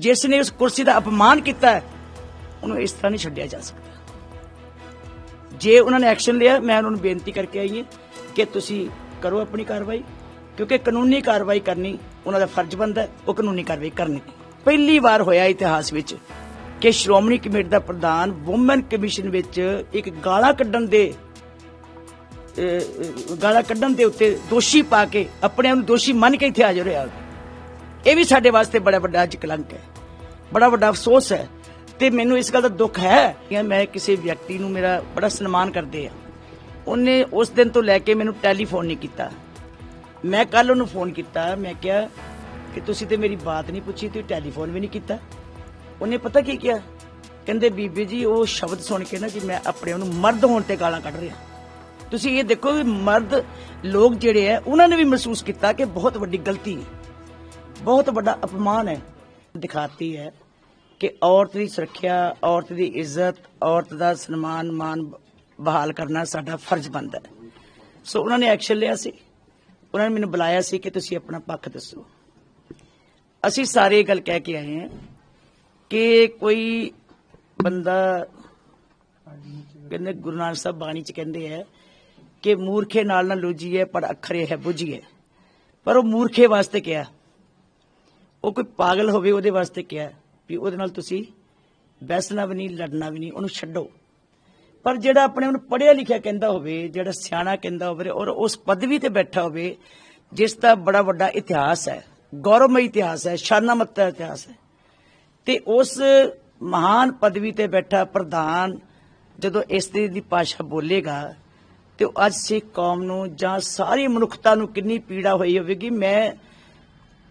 ਜਿਸ ਨੇ ਉਸ ਕੁਰਸੀ ਦਾ ਅਪਮਾਨ ਕੀਤਾ ਹੈ, ਉਹਨੂੰ ਇਸ ਤਰ੍ਹਾਂ ਨਹੀਂ ਛੱਡਿਆ ਜਾ ਸਕਦਾ। ਜੇ ਉਹਨਾਂ ਨੇ ਐਕਸ਼ਨ ਲਿਆ ਮੈਂ ਉਹਨਾਂ ਨੂੰ ਬੇਨਤੀ ਕਰਕੇ ਆਈ ਹਾਂ ਕਿ ਤੁਸੀਂ ਕਰੋ ਆਪਣੀ ਕਾਰਵਾਈ ਕਿਉਂਕਿ ਕਾਨੂੰਨੀ ਕਾਰਵਾਈ ਕਰਨੀ ਉਹਨਾਂ ਦਾ ਫਰਜ਼ ਬਣਦਾ ਉਹ ਕਾਨੂੰਨੀ ਕਾਰਵਾਈ ਕਰਨੀ। ਪਹਿਲੀ ਵਾਰ ਹੋਇਆ ਇਤਿਹਾਸ ਵਿੱਚ ਕਿ ਸ਼੍ਰੋਮਣੀ ਕਮੇਟੀ ਦਾ ਪ੍ਰਧਾਨ ਔਮਨ ਕਮਿਸ਼ਨ ਵਿੱਚ ਇੱਕ ਗਾਲਾਂ ਕੱਢਣ ਦੇ ਗਾਲਾਂ ਕੱਢਣ ਦੇ ਉੱਤੇ ਦੋਸ਼ੀ ਪਾ ਕੇ ਆਪਣੇ ਆਪ ਨੂੰ ਦੋਸ਼ੀ ਮੰਨ ਕੇ ਇੱਥੇ ਹਾਜ਼ਰ ਹੋਇਆ। ਇਹ ਵੀ ਸਾਡੇ ਵਾਸਤੇ ਬੜਾ ਵੱਡਾ ਅੱਜ ਕਲੰਕ ਹੈ। ਬੜਾ ਵੱਡਾ ਅਫਸੋਸ ਹੈ। ਤੇ ਮੈਨੂੰ ਇਸ ਗੱਲ ਦਾ ਦੁੱਖ ਹੈ ਕਿ ਮੈਂ ਕਿਸੇ ਵਿਅਕਤੀ ਨੂੰ ਮੇਰਾ ਬੜਾ ਸਨਮਾਨ ਕਰਦੇ ਆ ਉਹਨੇ ਉਸ ਦਿਨ ਤੋਂ ਲੈ ਕੇ ਮੈਨੂੰ ਟੈਲੀਫੋਨ ਨਹੀਂ ਕੀਤਾ। ਮੈਂ ਕੱਲ ਉਹਨੂੰ ਫੋਨ ਕੀਤਾ। ਮੈਂ ਕਿਹਾ ਕਿ ਤੁਸੀਂ ਤੇ ਮੇਰੀ ਬਾਤ ਨਹੀਂ ਪੁੱਛੀ, ਤੁਸੀਂ ਟੈਲੀਫੋਨ ਵੀ ਨਹੀਂ ਕੀਤਾ। ਉਹਨੇ ਪਤਾ ਕੀ ਕਿਹਾ? ਕਹਿੰਦੇ, ਬੀਬੀ ਜੀ, ਉਹ ਸ਼ਬਦ ਸੁਣ ਕੇ ਨਾ ਕਿ ਮੈਂ ਆਪਣੇ ਉਹਨੂੰ ਮਰਦ ਹੋਣ ਤੇ ਗਾਲਾਂ ਕੱਢ ਰਿਹਾ। ਤੁਸੀਂ ਇਹ ਦੇਖੋ ਵੀ ਮਰਦ ਲੋਕ ਜਿਹੜੇ ਆ ਉਹਨਾਂ ਨੇ ਵੀ ਮਹਿਸੂਸ ਕੀਤਾ ਕਿ ਬਹੁਤ ਵੱਡੀ ਗਲਤੀ ਹੈ। ਬਹੁਤ ਵੱਡਾ ਅਪਮਾਨ ਹੈ, ਦਿਖਾਤੀ ਹੈ ਕਿ ਔਰਤ ਦੀ ਸੁਰੱਖਿਆ, ਔਰਤ ਦੀ ਇੱਜ਼ਤ, ਔਰਤ ਦਾ ਸਨਮਾਨ ਮਾਨ ਬਹਾਲ ਕਰਨਾ ਸਾਡਾ ਫਰਜ਼ ਬਣਦਾ ਹੈ। ਸੋ ਉਹਨਾਂ ਨੇ ਐਕਸ਼ਨ ਲਿਆ ਸੀ। ਉਹਨਾਂ ਨੇ ਮੈਨੂੰ ਬੁਲਾਇਆ ਸੀ ਕਿ ਤੁਸੀਂ ਆਪਣਾ ਪੱਖ ਦੱਸੋ। ਅਸੀਂ ਸਾਰੇ ਇਹ ਗੱਲ ਕਹਿ ਕੇ ਆਏ ਹਾਂ ਕਿ ਕੋਈ ਬੰਦਾ ਕਹਿੰਦੇ ਗੁਰੂ ਨਾਨਕ ਸਾਹਿਬ ਬਾਣੀ ਚ ਕਹਿੰਦੇ ਆ ਕਿ ਮੂਰਖੇ ਨਾਲ ਨਾ ਲੁਜੀਏ, ਪਰ ਅੱਖਰੇ ਹੈ ਬੁਝੀਏ। ਪਰ ਉਹ ਮੂਰਖੇ ਵਾਸਤੇ ਕਿਹਾ। ਉਹ ਕੋਈ ਪਾਗਲ ਹੋਵੇ ਉਹਦੇ ਵਾਸਤੇ ਕਿਹਾ ਵੀ ਉਹਦੇ ਨਾਲ ਤੁਸੀਂ ਬੈਸਣਾ ਵੀ ਨਹੀਂ, ਲੜਨਾ ਵੀ ਨਹੀਂ, ਉਹਨੂੰ ਛੱਡੋ। ਪਰ ਜਿਹੜਾ ਆਪਣੇ ਉਹਨੂੰ ਪੜਿਆ ਲਿਖਿਆ ਕਹਿੰਦਾ ਹੋਵੇ, ਜਿਹੜਾ ਸਿਆਣਾ ਕਹਿੰਦਾ ਹੋਵੇ ਔਰ ਉਸ ਪਦਵੀ ਤੇ ਬੈਠਾ ਹੋਵੇ, ਜਿਸ ਦਾ ਬੜਾ ਵੱਡਾ ਇਤਿਹਾਸ ਹੈ, ਗੌਰਵਮਈ ਇਤਿਹਾਸ ਹੈ ਸ਼ਾਨਾਮਤ ਇਤਿਹਾਸ ਹੈ, ਤੇ ਉਸ ਮਹਾਨ ਪਦਵੀ ਤੇ ਬੈਠਾ ਪ੍ਰਧਾਨ ਜਦੋਂ ਇਸ ਦੀ ਭਾਸ਼ਾ ਬੋਲੇਗਾ, ਤੇ ਉਹ ਅੱਜ ਸਿੱਖ ਕੌਮ ਨੂੰ ਜਾਂ ਸਾਰੀ ਮਨੁੱਖਤਾ ਨੂੰ ਕਿੰਨੀ ਪੀੜਾ ਹੋਈ ਹੋਵੇਗੀ, ਮੈਂ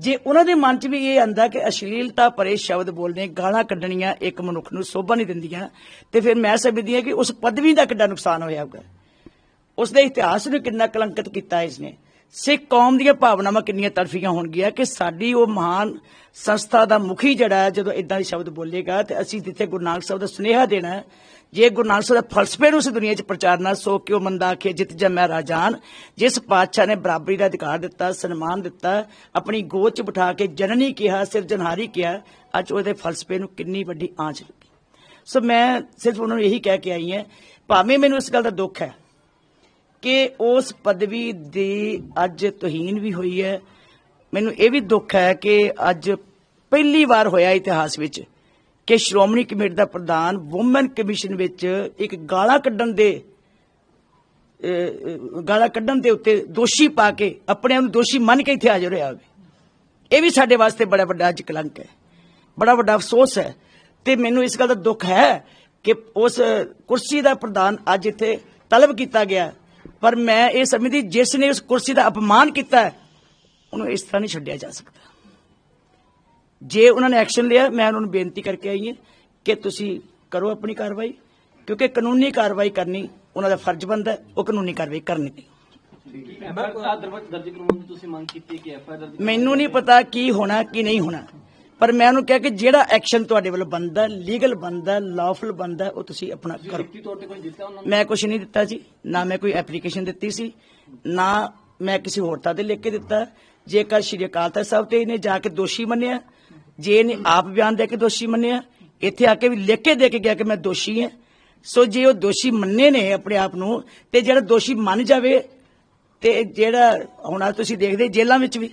ਜੇ ਉਹਨਾਂ ਦੇ ਮਨ 'ਚ ਵੀ ਇਹ ਆਂਦਾ ਕਿ ਅਸ਼ਲੀਲਤਾ ਭਰੇ ਸ਼ਬਦ ਬੋਲਣੇ ਗਾਲਾਂ ਕੱਢਣੀਆਂ ਇੱਕ ਮਨੁੱਖ ਨੂੰ ਸੋਭਾ ਨਹੀਂ ਦਿੰਦੀਆਂ, ਤੇ ਫਿਰ ਮੈਂ ਸਮਝਦੀ ਹਾਂ ਕਿ ਉਸ ਪਦਵੀ ਦਾ ਕਿੰਨਾ ਨੁਕਸਾਨ ਹੋਇਆ ਹੋਊਗਾ। ਉਸ ਦੇ ਇਤਿਹਾਸ ਨੂੰ ਕਿੰਨਾ ਕਲੰਕਿਤ ਕੀਤਾ ਇਸਨੇ। ਸਿੱਖ ਕੌਮ ਦੀਆਂ ਭਾਵਨਾਵਾਂ ਕਿੰਨੀਆਂ ਤਰਫੀਆਂ ਹੋਣਗੀਆਂ ਕਿ ਸਾਡੀ ਉਹ ਮਹਾਨ ਸੰਸਥਾ ਦਾ ਮੁਖੀ ਜਿਹੜਾ ਹੈ, ਜਦੋਂ ਇਦਾਂ ਦੇ ਸ਼ਬਦ ਬੋਲੇਗਾ ਤੇ ਅਸੀਂ ਜਿੱਥੇ ਗੁਰੂ ਨਾਨਕ ਸਾਹਿਬ ਦਾ ਸੁਨੇਹਾ ਦੇਣਾ ਜੇ ਗੁਰੂ ਨਾਨਕ ਸਾਹਿਬ ਦੇ ਫਲਸਫੇ ਨੂੰ ਇਸ ਦੁਨੀਆ 'ਚ ਪ੍ਰਚਾਰਨਾ ਸੋ ਕਿਉ ਮੰਦਾ ਆਖੇ, ਜਿਤ ਜਮੈ ਰਾਜਾਨ। ਜਿਸ ਪਾਤਸ਼ਾਹ ਨੇ ਬਰਾਬਰੀ ਦਾ ਅਧਿਕਾਰ ਦਿੱਤਾ, ਸਨਮਾਨ ਦਿੱਤਾ, ਆਪਣੀ ਗੋਦ 'ਚ ਬਿਠਾ ਕੇ ਜਨਨੀ ਕਿਹਾ, ਸਿਰਜਣਹਾਰੀ ਕਿਹਾ, ਅੱਜ ਉਹਦੇ ਫਲਸਫੇ ਨੂੰ ਕਿੰਨੀ ਵੱਡੀ ਆਂਚ ਲੱਗੀ। ਸੋ ਮੈਂ ਸਿਰਫ ਉਹਨਾਂ ਨੂੰ ਇਹੀ ਕਹਿ ਕੇ ਆਈ ਹਾਂ, ਭਾਵੇਂ ਮੈਨੂੰ ਇਸ ਗੱਲ ਦਾ ਦੁੱਖ ਹੈ ਕਿ ਉਸ ਪਦਵੀ ਦੀ ਅੱਜ ਤੋਹੀਨ ਵੀ ਹੋਈ ਹੈ। ਮੈਨੂੰ ਇਹ ਵੀ ਦੁੱਖ ਹੈ ਕਿ ਅੱਜ ਪਹਿਲੀ ਵਾਰ ਹੋਇਆ ਇਤਿਹਾਸ ਵਿੱਚ ਕਿ ਸ਼੍ਰੋਮਣੀ ਕਮੇਟੀ ਦਾ ਪ੍ਰਧਾਨ ਔਮਨ ਕਮਿਸ਼ਨ ਵਿੱਚ ਇੱਕ ਗਾਲਾਂ ਕੱਢਣ ਦੇ ਗਾਲਾਂ ਕੱਢਣ ਦੇ ਉੱਤੇ ਦੋਸ਼ੀ ਪਾ ਕੇ ਆਪਣੇ ਆਪ ਨੂੰ ਦੋਸ਼ੀ ਮੰਨ ਕੇ ਇੱਥੇ ਹਾਜ਼ਰ ਹੋਇਆ ਹੋਵੇ। ਇਹ ਵੀ ਸਾਡੇ ਵਾਸਤੇ ਬੜਾ ਵੱਡਾ ਅੱਜ ਕਲੰਕ ਹੈ। ਬੜਾ ਵੱਡਾ ਅਫਸੋਸ ਹੈ। ਤੇ ਮੈਨੂੰ ਇਸ ਗੱਲ ਦਾ ਦੁੱਖ ਹੈ ਕਿ ਉਸ ਕੁਰਸੀ ਦਾ ਪ੍ਰਧਾਨ ਅੱਜ ਇੱਥੇ ਤਲਬ ਕੀਤਾ ਗਿਆ। ਪਰ ਮੈਂ ਇਹ ਸਮਝਦੀ ਜਿਸ ਨੇ ਉਸ ਕੁਰਸੀ ਦਾ ਅਪਮਾਨ ਕੀਤਾ ਉਹਨੂੰ ਇਸ ਤਰ੍ਹਾਂ ਨਹੀਂ ਛੱਡਿਆ ਜਾ ਸਕਦਾ। ਜੇ ਉਹਨਾਂ ਨੇ ਐਕਸ਼ਨ ਲਿਆ ਮੈਂ ਉਹਨਾਂ ਨੂੰ ਬੇਨਤੀ ਕਰਕੇ ਆਈ ਹਾਂ ਕਿ ਤੁਸੀਂ ਕਰੋ ਆਪਣੀ ਕਾਰਵਾਈ ਕਿਉਂਕਿ ਕਾਨੂੰਨੀ ਕਾਰਵਾਈ ਕਰਨੀ ਉਹਨਾਂ ਦਾ ਫਰਜ਼ ਬਣਦਾ ਹੈ, ਉਹ ਕਾਨੂੰਨੀ ਕਾਰਵਾਈ ਕਰਨੀ ਐਫਆਈਆਰ ਦਰਜ ਕਰਵਾਉਣ ਦੀ ਤੁਸੀਂ ਮੰਗ ਕੀਤੀ ਕਿ ਐਫਆਈਆਰ ਦਰਜ ਮੈਨੂੰ ਨਹੀਂ ਪਤਾ ਕੀ ਹੋਣਾ ਕੀ ਨਹੀਂ ਹੋਣਾ। ਪਰ ਮੈਂ ਉਹਨੂੰ ਕਿਹਾ ਕਿ ਜਿਹੜਾ ਐਕਸ਼ਨ ਤੁਹਾਡੇ ਵੱਲੋਂ ਬਣਦਾ ਲੀਗਲ ਬਣਦਾ ਲਾਫੁਲ ਬਣਦਾ ਉਹ ਤੁਸੀਂ ਆਪਣਾ ਕਰੋ। ਤੇ ਮੈਂ ਕੁਝ ਨਹੀਂ ਦਿੱਤਾ ਜੀ। ਨਾ ਮੈਂ ਕੋਈ ਐਪਲੀਕੇਸ਼ਨ ਦਿੱਤੀ ਸੀ ਨਾ ਮੈਂ ਕਿਸੇ ਹੋਰ ਥਾਂ ਤੇ ਲਿਖ ਕੇ ਦਿੱਤਾ। ਜੇਕਰ ਸ਼੍ਰੀ ਅਕਾਲ ਤਖਤ ਸਾਹਿਬ ਤੇ ਇਹਨੇ ਜਾ ਕੇ ਦੋਸ਼ੀ ਮੰਨਿਆ ਜੇ ਇਹਨੇ ਆਪ ਬਿਆਨ ਦੇ ਕੇ ਦੋਸ਼ੀ ਮੰਨਿਆ ਇੱਥੇ ਆ ਕੇ ਵੀ ਲਿਖ ਕੇ ਦੇ ਕੇ ਗਿਆ ਕਿ ਮੈਂ ਦੋਸ਼ੀ ਹਾਂ। ਸੋ ਜੇ ਉਹ ਦੋਸ਼ੀ ਮੰਨੇ ਨੇ ਆਪਣੇ ਆਪ ਨੂੰ ਤੇ ਜਿਹੜਾ ਦੋਸ਼ੀ ਮੰਨ ਜਾਵੇ ਤੇ ਜਿਹੜਾ ਹੁਣ ਤੁਸੀਂ ਦੇਖਦੇ ਜੇਲ੍ਹਾਂ ਵਿੱਚ ਵੀ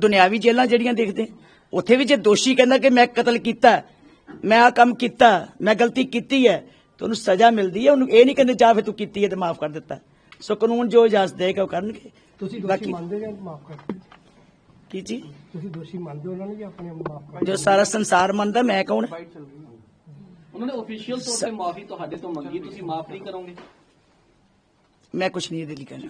ਦੁਨਿਆਵੀ ਜੇਲ੍ਹਾਂ ਜਿਹੜੀਆਂ ਦੇਖਦੇ ਉੱਥੇ ਵੀ ਜੇ ਦੋਸ਼ੀ ਕਹਿੰਦਾ ਕਿ ਮੈਂ ਕਤਲ ਕੀਤਾ ਮੈਂ ਆ ਕੰਮ ਕੀਤਾ ਮੈਂ ਗਲਤੀ ਕੀਤੀ ਹੈ ਤੇ ਉਹਨੂੰ ਸਜ਼ਾ ਮਿਲਦੀ ਹੈ ਉਹਨੂੰ ਇਹ ਨਹੀਂ ਕਹਿੰਦੇ ਜਾ ਫਿਰ ਤੂੰ ਕੀਤੀ ਹੈ ਤੇ ਮਾਫ ਕਰ ਦਿੱਤਾ। ਸੋ ਕਾਨੂੰਨ ਜੋ ਇਜਾਜ਼ਤ ਦੇਗਾ ਉਹ ਕਰਨਗੇ। ਤੁਸੀਂ ਦੋਸ਼ੀ ਮੰਨਦੇ ਜਾਂ ਮਾਫ ਕਰ ਕੀ ਜੀ? ਤੁਸੀਂ ਦੋਸ਼ੀ ਮੰਨਦੇ ਹੋ ਉਹਨਾਂ ਨੂੰ ਜਾਂ ਆਪਣੇ ਆਪ ਨੂੰ ਮਾਫ ਕਰ ਜੋ ਸਾਰਾ ਸੰਸਾਰ ਮੰਨਦਾ ਮੈਂ ਕੌਣ? ਉਹਨਾਂ ਨੇ ਅਫੀਸ਼ੀਅਲ ਤੌਰ ਤੇ ਮਾਫੀ ਤੁਹਾਡੇ ਤੋਂ ਮੰਗੀ ਤੁਸੀਂ ਮਾਫ ਨਹੀਂ ਕਰੋਗੇ? ਮੈਂ ਕੁਝ ਨਹੀਂ ਇਹਦੇ ਲਈ ਕਹਿਣਾ।